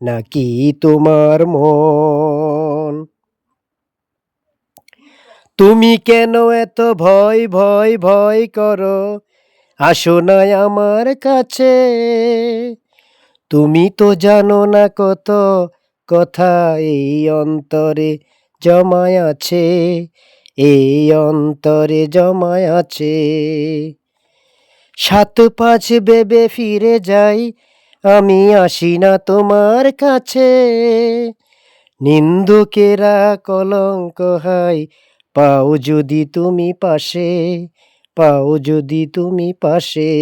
নাকি তোমার মন? তুমি কেন এত ভয় ভয় ভয় করো? আসো না আমার কাছে। তুমি তো জানো না কত কথা এই অন্তরে জমায় আছে। এই অন্তরে জমায় আছে। সাত পাঁচ বেবে ফিরে যাই আমি আসি না তোমার কাছে। নিন্দুকেরা কলঙ্ক হাই পাও যদি তুমি পাশে, পাও যদি তুমি পাশে।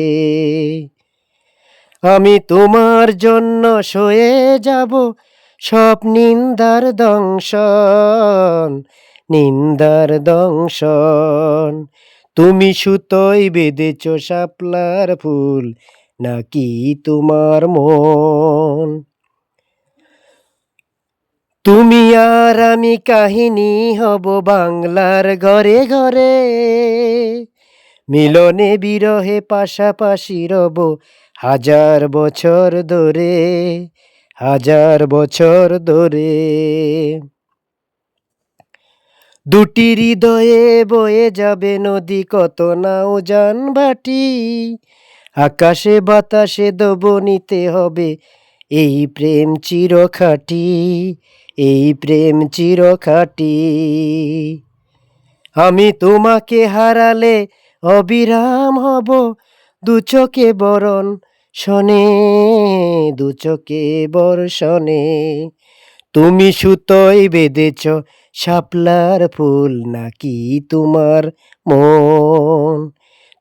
আমি তোমার জন্য সয়ে যাব, সব নিন্দার দংশন নিন্দার দংশন। তুমি সুতোই বেঁধেছ শাপলার ফুল নাকি তোমার মন? তুমি আর আমি কাহিনী হব বাংলার ঘরে ঘরে। মিলনে বিরহে পাশাপাশি রব হাজার বছর ধরে, হাজার বছর ধরে। দুটি হৃদয়ে বয়ে যাবে নদী কত নাও যান ভাটি আকাশে বাতাসে দেব, নিতে হবে এই প্রেম চিরখাটি, এই প্রেম চিরখাটি। আমি তোমাকে হারালে অবিরাম হব, দু চোখে বরণ শনে, দু চোখে বর্ষণে তুমি সুতোই বেঁধেছ শাপলার ফুল, নাকি তোমার মন?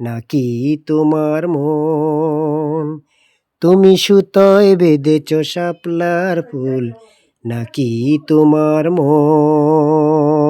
নাকি তোমার মন? তুমি সুতোয় বেঁধেছ শাপলার ফুল নাকি তোমার মন?